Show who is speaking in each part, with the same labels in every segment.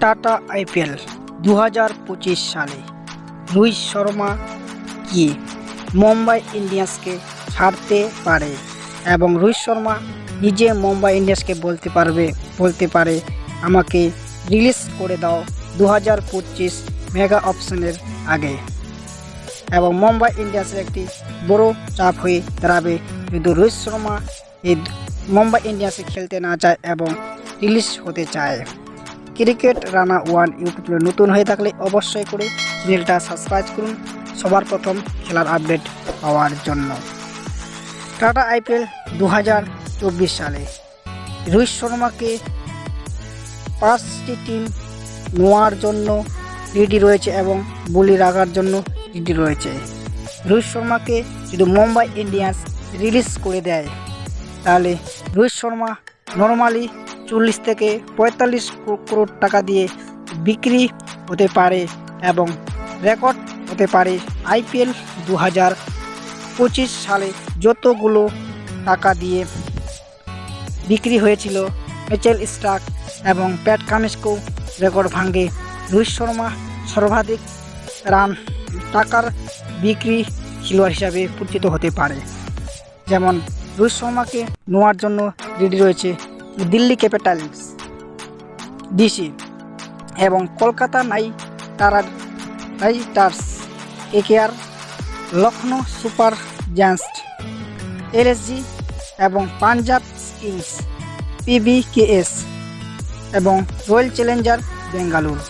Speaker 1: Tata IPL দু হাজার পঁচিশ সালে। রোহিত শর্মা কি মুম্বাই ইন্ডিয়ান্সকে ছাড়তে পারে এবং রোহিত শর্মা নিজে মুম্বাই ইন্ডিয়ান্সকে বলতে পারবে, বলতে পারে, আমাকে রিলিজ করে দাও দু হাজার পঁচিশ মেগা অপশনের আগে। এবং মুম্বাই ইন্ডিয়ান্সের একটি বড় চাপ হয়ে দাঁড়াবে যদি রোহিত শর্মা এই মুম্বাই ইন্ডিয়ান্সে খেলতে না চায় এবং রিলিজ হতে চায়। ক্রিকেট রানা ওয়ান ইউটিউবে নতুন হয়ে থাকলে অবশ্যই করে চ্যানেলটা সাবস্ক্রাইব করুন। সবার প্রথম খেলার আপডেট পাওয়ার জন্য। টাটা আইপিএল দু হাজার চব্বিশ সালে। রোহিত শর্মাকে পাঁচটি টিম নেওয়ার জন্য রেডি রয়েছে এবং বলি রাখার জন্য রেডি রয়েছে। রোহিত শর্মাকে যদি মুম্বাই ইন্ডিয়ান্স রিলিজ করে দেয়, তাহলে রোহিত শর্মা নর্মালি চল্লিশ থেকে পঁয়তাল্লিশ করোড় টাকা দিয়ে বিক্রি হতে পারে এবং রেকর্ড হতে পারে আইপিএল দু হাজার পঁচিশ সালে যতগুলো টাকা দিয়ে বিক্রি হয়েছিল মিচেল স্টার্ক এবং প্যাট কামিস্কো রেকর্ড ভাঙে। রোহিত শর্মা সর্বাধিক রান টাকার বিক্রি খেলোয়াড় হিসাবে পরিচিত হতে পারে। যেমন রোহিত শর্মাকে নেওয়ার জন্য রেডি রয়েছে দিল্লি ক্যাপিটালস, ডিসি এবং কলকাতা নাই তারা Riders KKR Lucknow Super Giants, LSG এবং পাঞ্জাব কিংস, পিবিকেএস এবং রয়্যাল চ্যালেঞ্জার বেঙ্গালুর।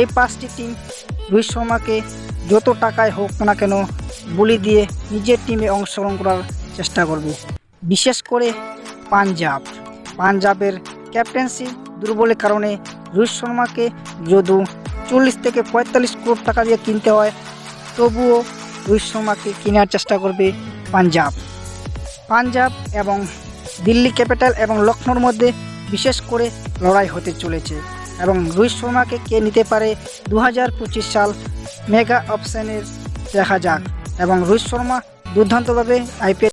Speaker 1: এই পাঁচটি টিম রোহিত শর্মাকে যত টাকায় হোক না কেন বলি দিয়ে নিজের টিমে অংশগ্রহণ করার চেষ্টা করবে। বিশেষ করে পাঞ্জাব। পাঞ্জাবের ক্যাপ্টেন্সি দুর্বলের কারণে রোহিত শর্মাকে যদু চল্লিশ থেকে পঁয়তাল্লিশ কোটি টাকা দিয়ে কিনতে হয়, তবুও রোহিত শর্মাকে কেনার চেষ্টা করবে পাঞ্জাব। পাঞ্জাব এবং দিল্লি ক্যাপিটাল এবং লখনৌর মধ্যে বিশেষ করে লড়াই হতে চলেছে এবং রোহিত শর্মাকে কে নিতে পারে দু হাজার পঁচিশ সাল মেগা অপশনের দেখা যাক এবং রোহিত শর্মা দুর্দান্তভাবে আইপিএল